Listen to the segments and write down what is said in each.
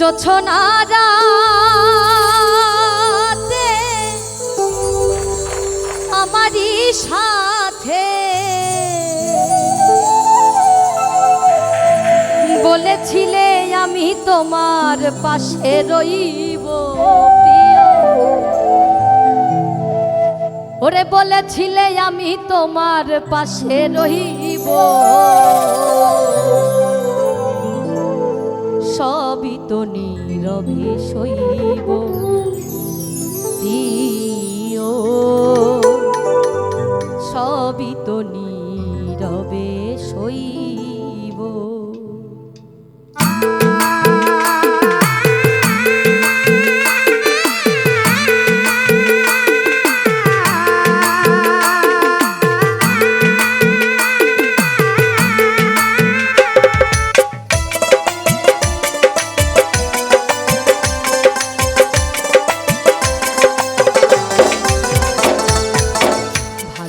জোছনারা আমারই সাথে। বলেছিলে আমি তোমার পাশে রইব ওরে বলেছিলে আমি তোমার পাশে রইব। সবই তো নীরবে শৈব প্রিয় সবই তো নীরবে শৈব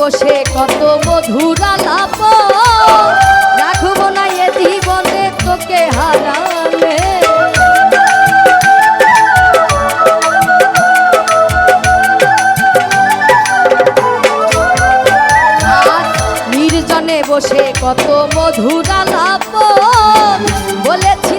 বসে কত মধুরা লাভ রাখব না এদি বলে তোকে হারালে। বসে কত মধুরা লাভ বলেছে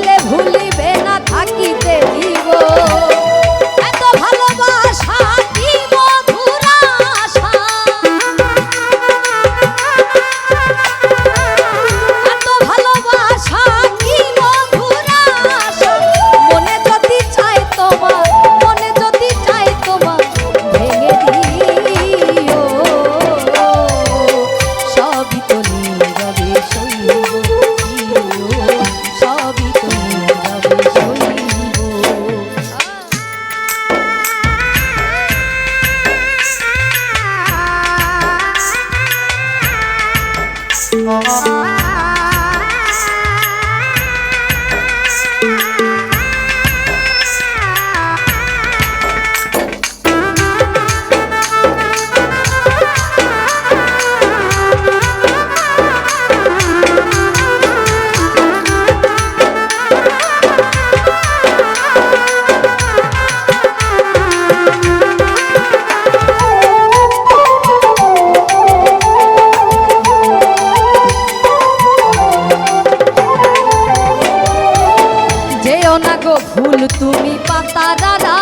तुम्हें पता दादा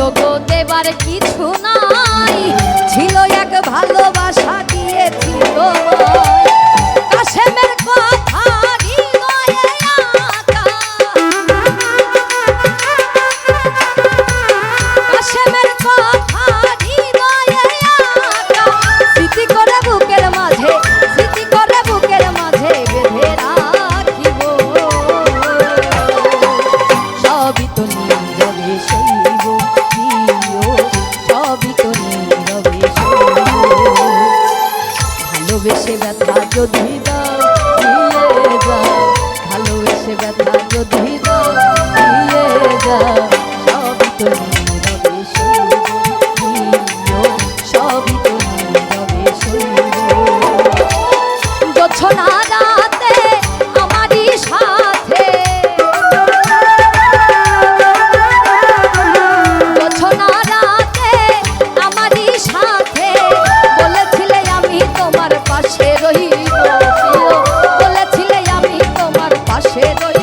যোগ দেবার কিছু পাশে রই